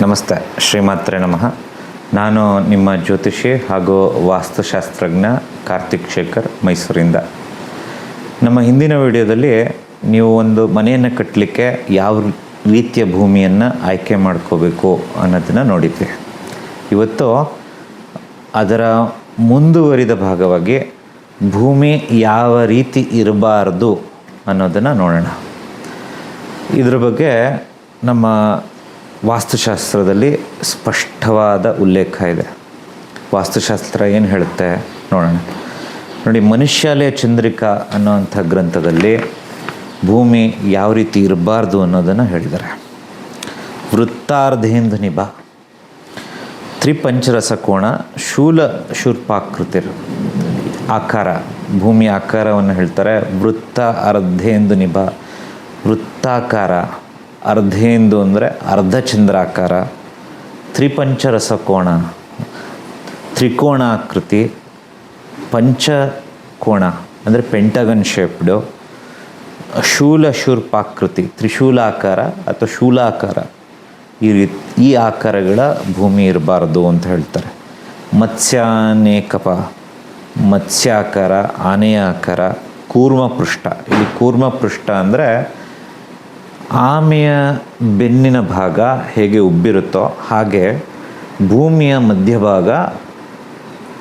ನಮಸ್ತೆ, ಶ್ರೀಮಾತ್ರೆ ನಮಃ. ನಾನು ನಿಮ್ಮ ಜ್ಯೋತಿಷಿ ಹಾಗೂ ವಾಸ್ತುಶಾಸ್ತ್ರಜ್ಞ ಕಾರ್ತಿಕ್ ಶೇಖರ್, ಮೈಸೂರಿಂದ. ನಮ್ಮ ಹಿಂದಿನ ವಿಡಿಯೋದಲ್ಲಿ ನೀವು ಒಂದು ಮನೆಯನ್ನು ಕಟ್ಟಲಿಕ್ಕೆ ಯಾವ ರೀತಿಯ ಭೂಮಿಯನ್ನು ಆಯ್ಕೆ ಮಾಡ್ಕೋಬೇಕು ಅನ್ನೋದನ್ನು ನೋಡಿದ್ವಿ. ಇವತ್ತು ಅದರ ಮುಂದುವರಿದ ಭಾಗವಾಗಿ ಭೂಮಿ ಯಾವ ರೀತಿ ಇರಬಾರ್ದು ಅನ್ನೋದನ್ನು ನೋಡೋಣ. ಇದ್ರ ಬಗ್ಗೆ ನಮ್ಮ ವಾಸ್ತುಶಾಸ್ತ್ರದಲ್ಲಿ ಸ್ಪಷ್ಟವಾದ ಉಲ್ಲೇಖ ಇದೆ. ವಾಸ್ತುಶಾಸ್ತ್ರ ಏನು ಹೇಳುತ್ತೆ ನೋಡೋಣ. ನೋಡಿ, ಮನುಷ್ಯಾಲಯ ಚಂದ್ರಿಕಾ ಅನ್ನೋವಂಥ ಗ್ರಂಥದಲ್ಲಿ ಭೂಮಿ ಯಾವ ರೀತಿ ಇರಬಾರ್ದು ಅನ್ನೋದನ್ನು ಹೇಳಿದ್ದಾರೆ. ವೃತ್ತಾರ್ಧೇಂದು ನಿಭ ತ್ರಿಪಂಚರಸ ಕೋಣ ಶೂಲ ಶೂರ್ಪಾಕೃತಿರ್ ಆಕಾರ. ಭೂಮಿ ಆಕಾರವನ್ನು ಹೇಳ್ತಾರೆ ವೃತ್ತ ಅರ್ಧೇಂದು ನಿಭ ವೃತ್ತಾಕಾರ. ಅರ್ಧೇಂದು ಅಂದರೆ ಅರ್ಧಚಂದ್ರಾಕಾರ ತ್ರಿಪಂಚರಸ ಕೋಣ ತ್ರಿಕೋಣಾಕೃತಿ, ಪಂಚಕೋಣ, ಅಂದರೆ ಪೆಂಟಗನ್ ಶೇಪ್ಡು ಶೂಲ ಶೂರ್ಪಾಕೃತಿ, ತ್ರಿಶೂಲಾಕಾರ ಅಥವಾ ಶೂಲಾಕಾರ. ಈ ರೀತಿ ಈ ಆಕಾರಗಳ ಭೂಮಿ ಇರಬಾರ್ದು ಅಂತ ಹೇಳ್ತಾರೆ. ಮತ್ಸ್ಯಾನೇಕಪ, ಮತ್ಸ್ಯಾಕಾರ ಆನೆಯ ಆಕಾರ ಕೂರ್ಮ ಪೃಷ್ಠ ಇಲ್ಲಿ ಕೂರ್ಮಪೃಷ್ಠ ಅಂದರೆ ಆಮೆಯ ಬೆನ್ನಿನ ಭಾಗ ಹೇಗೆ ಉಬ್ಬಿರುತ್ತೋ ಹಾಗೆ ಭೂಮಿಯ ಮಧ್ಯಭಾಗ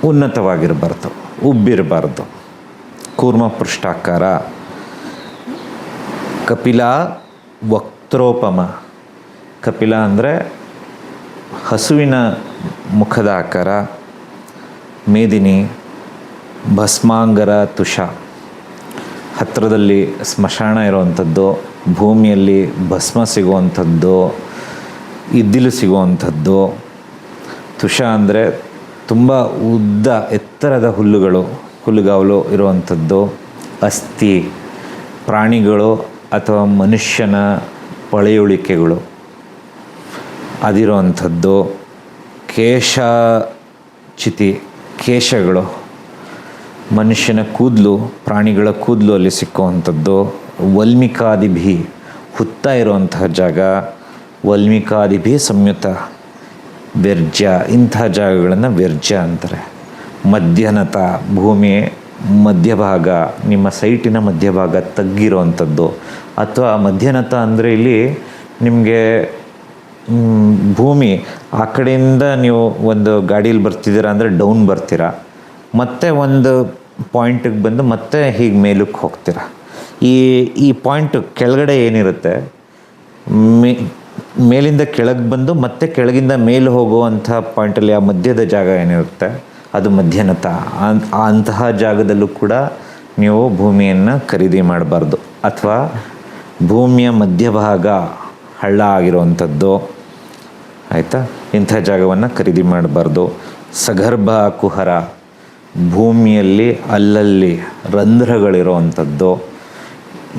ಉನ್ನತವಾಗಿರಬಾರ್ದು, ಉಬ್ಬಿರಬಾರ್ದು. ಕೂರ್ಮ ಪೃಷ್ಠಾಕಾರ. ಕಪಿಲ ವಕ್ತ್ರೋಪಮ. ಕಪಿಲ ಅಂದರೆ ಹಸುವಿನ ಮುಖದ ಆಕಾರ, ಮೇದಿನಿ, ಭಸ್ಮಾಂಗರ ತುಷ. ಹತ್ತಿರದಲ್ಲಿ ಸ್ಮಶಾನ ಇರುವಂಥದ್ದು ಭೂಮಿಯಲ್ಲಿ ಭಸ್ಮ ಸಿಗುವಂಥದ್ದು, ಇದ್ದಿಲು ಸಿಗುವಂಥದ್ದು, ತುಷ ಅಂದರೆ ತುಂಬ ಉದ್ದ, ಎತ್ತರದ ಹುಲ್ಲುಗಳು, ಹುಲ್ಲುಗಾವಲು ಇರುವಂಥದ್ದು, ಅಸ್ಥಿ, ಪ್ರಾಣಿಗಳು ಅಥವಾ ಮನುಷ್ಯನ ಪಳೆಯುಳಿಕೆಗಳು ಅದಿರುವಂಥದ್ದು. ಕೇಶ ಚಿತಿ ಕೇಶಗಳು ಮನುಷ್ಯನ ಕೂದಲು, ಪ್ರಾಣಿಗಳ ಕೂದಲು ಅಲ್ಲಿ ಸಿಕ್ಕುವಂಥದ್ದು. ವಲ್ಮಿಕಾದಿಭಿ, ಹುತ್ತ ಇರುವಂತಹ ಜಾಗ, ವಲ್ಮಿಕಾದಿಭಿ ಸಂಯುತ, ವ್ಯರ್ಜ್ಯ ಇಂಥ ಜಾಗಗಳನ್ನು ವ್ಯರ್ಜ್ಯ ಅಂತಾರೆ. ಮಧ್ಯನತ, ಭೂಮಿ, ಮಧ್ಯಭಾಗ, ನಿಮ್ಮ ಸೈಟಿನ ಮಧ್ಯಭಾಗ ತಗ್ಗಿರುವಂಥದ್ದು. ಅಥವಾ ಮಧ್ಯನತ ಅಂದರೆ ಇಲ್ಲಿ ನಿಮಗೆ ಭೂಮಿ, ಆ ಕಡೆಯಿಂದ ನೀವು ಒಂದು ಗಾಡೀಲಿ ಬರ್ತಿದ್ದೀರಾ ಅಂದರೆ ಡೌನ್ ಬರ್ತೀರಾ. ಮತ್ತೆ ಒಂದು ಪಾಯಿಂಟಿಗೆ ಬಂದು ಮತ್ತೆ ಹೀಗೆ ಮೇಲಕ್ಕೆ ಹೋಗ್ತೀರಾ. ಈ ಈ ಪಾಯಿಂಟ್ ಕೆಳಗಡೆ ಏನಿರುತ್ತೆ? ಮೇ, ಮೇಲಿಂದ ಕೆಳಗೆ ಬಂದು ಮತ್ತೆ ಕೆಳಗಿಂದ ಮೇಲೆ ಹೋಗುವಂಥ ಪಾಯಿಂಟಲ್ಲಿ ಆ ಮಧ್ಯದ ಜಾಗ ಏನಿರುತ್ತೆ? ಅದು ಮಧ್ಯನತ ಅಂತಹ ಜಾಗದಲ್ಲೂ ಕೂಡ ನೀವು ಭೂಮಿಯನ್ನು ಖರೀದಿ ಮಾಡಬಾರ್ದು. ಅಥವಾ ಭೂಮಿಯ ಮಧ್ಯಭಾಗ ಹಳ್ಳ ಆಗಿರುವಂಥದ್ದು. ಆಯಿತಾ? ಇಂಥ ಜಾಗವನ್ನು ಖರೀದಿ ಮಾಡಬಾರ್ದು. ಸಗರ್ಭ ಕುಹರ ಭೂಮಿಯಲ್ಲಿ ಅಲ್ಲಲ್ಲಿ ರಂಧ್ರಗಳಿರುವಂಥದ್ದು.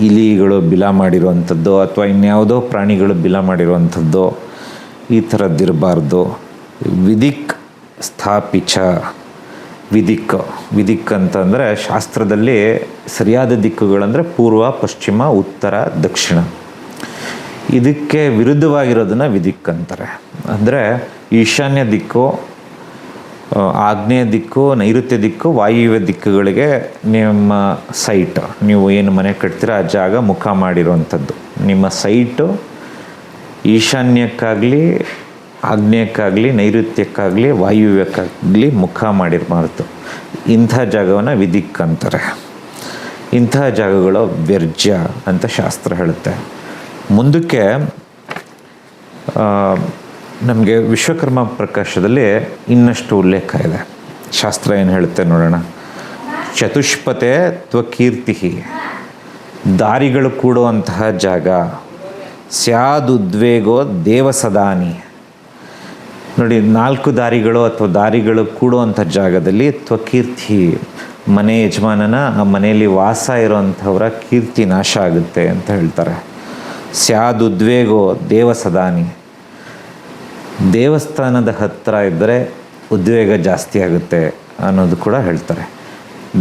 ಇಲಿಗಳು ಬಿಲ ಮಾಡಿರುವಂಥದ್ದು ಅಥವಾ ಇನ್ಯಾವುದೋ ಪ್ರಾಣಿಗಳು ಬಿಲ ಮಾಡಿರುವಂಥದ್ದು ಈ ಥರದ್ದಿರಬಾರ್ದು. ವಿಧಿಕ್ ಸ್ಥಾಪಿಚ. ವಿಧಿಕ್. ವಿಧಿಕ್ ಅಂತಂದರೆ ಶಾಸ್ತ್ರದಲ್ಲಿ ಸರಿಯಾದ ದಿಕ್ಕುಗಳಂದರೆ ಪೂರ್ವ, ಪಶ್ಚಿಮ, ಉತ್ತರ, ದಕ್ಷಿಣ. ಇದಕ್ಕೆ ವಿರುದ್ಧವಾಗಿರೋದನ್ನು ವಿಧಿಕ್ ಅಂತಾರೆ. ಅಂದರೆ ಈಶಾನ್ಯ ದಿಕ್ಕು ಆಗ್ನೇಯ ದಿಕ್ಕು, ನೈಋತ್ಯ ದಿಕ್ಕು, ವಾಯುವ್ಯ ದಿಕ್ಕುಗಳಿಗೆ ನಿಮ್ಮ ಸೈಟ್. ನೀವು ಏನು ಮನೆ ಕಟ್ತೀರ ಆ ಜಾಗ ಮುಖ ಮಾಡಿರುವಂಥದ್ದು. ನಿಮ್ಮ ಸೈಟು ಈಶಾನ್ಯಕ್ಕಾಗಲಿ ಆಗ್ನೇಯಕ್ಕಾಗಲಿ ನೈಋತ್ಯಕ್ಕಾಗಲಿ, ವಾಯುವ್ಯಕ್ಕಾಗಲಿ ಮುಖ ಮಾಡಿರಬಾರ್ದು. ಇಂಥ ಜಾಗವನ್ನು ವಿದಿಕ್ ಅಂತಾರೆ. ಇಂಥ ಜಾಗಗಳು ವ್ಯರ್ಜ್ಯ ಅಂತ ಶಾಸ್ತ್ರ ಹೇಳುತ್ತೆ. ಮುಂದಕ್ಕೆ ನಮಗೆ ವಿಶ್ವಕರ್ಮ ಪ್ರಕಾಶದಲ್ಲಿ ಇನ್ನಷ್ಟು ಉಲ್ಲೇಖ ಇದೆ. ಶಾಸ್ತ್ರ ಏನು ಹೇಳುತ್ತೆ ನೋಡೋಣ. ಚತುಷ್ಪತೆ ತ್ವಕೀರ್ತಿ ದಾರಿಗಳು ಕೂಡುವಂತಹ ಜಾಗ. ಸ್ಯಾದುದ್ವೇಗೋ ದೇವಸದಾನಿ. ನೋಡಿ, ನಾಲ್ಕು ದಾರಿಗಳು ಅಥವಾ ದಾರಿಗಳು ಕೂಡುವಂಥ ಜಾಗದಲ್ಲಿ ತ್ವಕೀರ್ತಿ. ಮನೆ ಯಜಮಾನನ, ಆ ಮನೆಯಲ್ಲಿ ವಾಸ ಇರುವಂಥವರ ಕೀರ್ತಿ ನಾಶ ಆಗುತ್ತೆ ಅಂತ ಹೇಳ್ತಾರೆ. ಸ್ಯಾದುದ್ವೇಗೋ ದೇವಸದಾನಿ. ದೇವಸ್ಥಾನದ ಹತ್ತಿರ ಇದ್ದರೆ ಉದ್ವೇಗ ಜಾಸ್ತಿ ಆಗುತ್ತೆ ಅನ್ನೋದು ಕೂಡ ಹೇಳ್ತಾರೆ.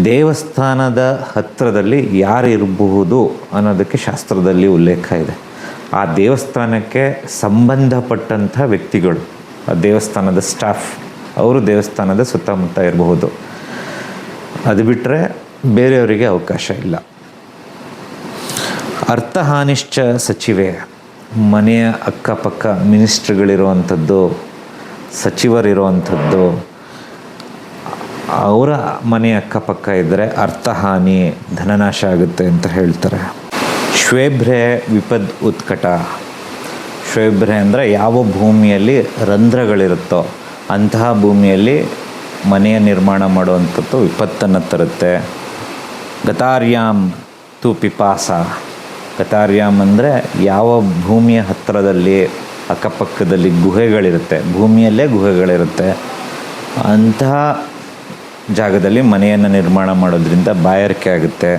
ದೇವಸ್ಥಾನದ ಹತ್ತಿರದಲ್ಲಿ ಯಾರು ಇರಬಹುದು ಅನ್ನೋದಕ್ಕೆ ಶಾಸ್ತ್ರದಲ್ಲಿ ಉಲ್ಲೇಖ ಇದೆ. ಆ ದೇವಸ್ಥಾನಕ್ಕೆ ಸಂಬಂಧಪಟ್ಟಂಥ ವ್ಯಕ್ತಿಗಳು, ಆ ದೇವಸ್ಥಾನದ ಸ್ಟಾಫ್, ಅವರು ದೇವಸ್ಥಾನದ ಸುತ್ತಮುತ್ತ ಇರಬಹುದು. ಅದು ಬಿಟ್ಟರೆ ಬೇರೆಯವರಿಗೆ ಅವಕಾಶ ಇಲ್ಲ. ಅರ್ಥಹಾನಿಶ್ಚ ಸಚಿವೆ ಮನೆಯ ಅಕ್ಕಪಕ್ಕ ಮಿನಿಸ್ಟ್ರ್ಗಳಿರುವಂಥದ್ದು, ಸಚಿವರಿರುವಂಥದ್ದು, ಅವರ ಮನೆಯ ಅಕ್ಕಪಕ್ಕ ಇದ್ದರೆ ಅರ್ಥಹಾನಿ, ಧನನಾಶ ಆಗುತ್ತೆ ಅಂತ ಹೇಳ್ತಾರೆ. ಶ್ವೇಭ್ರೆ ವಿಪದ್ ಉತ್ಕಟ. ಶ್ವೇಭ್ರೆ ಅಂದರೆ ಯಾವ ಭೂಮಿಯಲ್ಲಿ ರಂಧ್ರಗಳಿರುತ್ತೋ ಅಂತಹ ಭೂಮಿಯಲ್ಲಿ ಮನೆಯ ನಿರ್ಮಾಣ ಮಾಡುವಂಥದ್ದು ವಿಪತ್ತನ್ನು ತರುತ್ತೆ. ಗತಾರ್ಯಾಮ್ ತು ಪಿಪಾಸ. ಗತಾರ್ಯಾಮ್ ಅಂದರೆ ಯಾವ ಭೂಮಿಯ ಹತ್ತಿರದಲ್ಲಿ ಅಕ್ಕಪಕ್ಕದಲ್ಲಿ ಗುಹೆಗಳಿರುತ್ತೆ, ಭೂಮಿಯಲ್ಲೇ ಗುಹೆಗಳಿರುತ್ತೆ, ಅಂತಹ ಜಾಗದಲ್ಲಿ ಮನೆಯನ್ನು ನಿರ್ಮಾಣ ಮಾಡೋದ್ರಿಂದ ಬಾಯಾರಿಕೆ ಆಗುತ್ತೆ.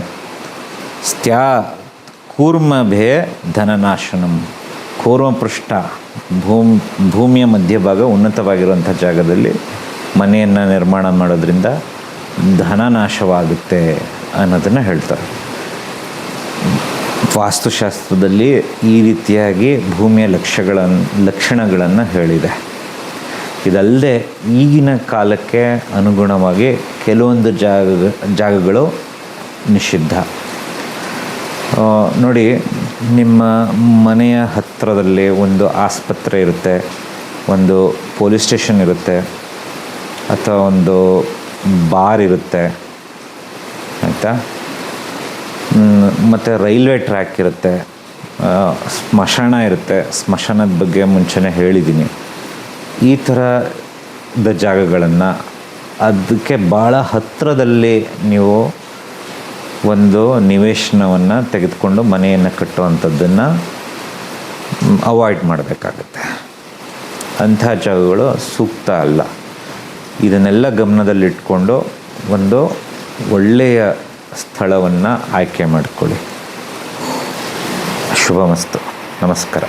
ಸ್ತ್ಯಾ ಕೂರ್ಮಭೇ ಧನನಾಶನಂ ಕೂರ್ಮಪೃಷ್ಠ ಭೂಮ್, ಭೂಮಿಯ ಮಧ್ಯಭಾಗ ಉನ್ನತವಾಗಿರುವಂಥ ಜಾಗದಲ್ಲಿ ಮನೆಯನ್ನು ನಿರ್ಮಾಣ ಮಾಡೋದ್ರಿಂದ ಧನನಾಶವಾಗುತ್ತೆ ಅನ್ನೋದನ್ನು ಹೇಳ್ತಾರೆ. ವಾಸ್ತುಶಾಸ್ತ್ರದಲ್ಲಿ ಈ ರೀತಿಯಾಗಿ ಭೂಮಿಯ ಲಕ್ಷ್ಯಗಳನ್ನು ಲಕ್ಷಣಗಳನ್ನು ಹೇಳಿದೆ. ಇದಲ್ಲದೆ ಈಗಿನ ಕಾಲಕ್ಕೆ ಅನುಗುಣವಾಗಿ ಕೆಲವೊಂದು ಜಾಗ, ಜಾಗಗಳು ನಿಷಿದ್ಧ. ನೋಡಿ, ನಿಮ್ಮ ಮನೆಯ ಹತ್ತಿರದಲ್ಲಿ ಒಂದು ಆಸ್ಪತ್ರೆ ಇರುತ್ತೆ, ಒಂದು ಪೊಲೀಸ್ ಸ್ಟೇಷನ್ ಇರುತ್ತೆ, ಅಥವಾ ಒಂದು ಬಾರ್ ಇರುತ್ತೆ, ಆಯಿತಾ? ಮತ್ತು ರೈಲ್ವೆ ಟ್ರ್ಯಾಕ್ ಇರುತ್ತೆ. ಸ್ಮಶಾನ ಇರುತ್ತೆ. ಸ್ಮಶಾನದ ಬಗ್ಗೆ ಮುಂಚೆನೇ ಹೇಳಿದ್ದೀನಿ. ಈ ಥರದ ಜಾಗಗಳನ್ನು ಅದಕ್ಕೆ ಭಾಳ ಹತ್ತಿರದಲ್ಲಿ ನೀವು ಒಂದು ನಿವೇಶನವನ್ನು ತೆಗೆದುಕೊಂಡು ಮನೆಯನ್ನು ಕಟ್ಟುವಂಥದ್ದನ್ನು ಅವಾಯ್ಡ್ ಮಾಡಬೇಕಾಗತ್ತೆ. ಅಂಥ ಜಾಗಗಳು ಸೂಕ್ತ ಅಲ್ಲ. ಇದನ್ನೆಲ್ಲ ಗಮನದಲ್ಲಿಟ್ಕೊಂಡು ಒಂದು ಒಳ್ಳೆಯ ಸ್ಥಳವನ್ನು ಆಯ್ಕೆ ಮಾಡಿಕೊಳ್ಳಿ. ಶುಭಮಸ್ತು. ನಮಸ್ಕಾರ.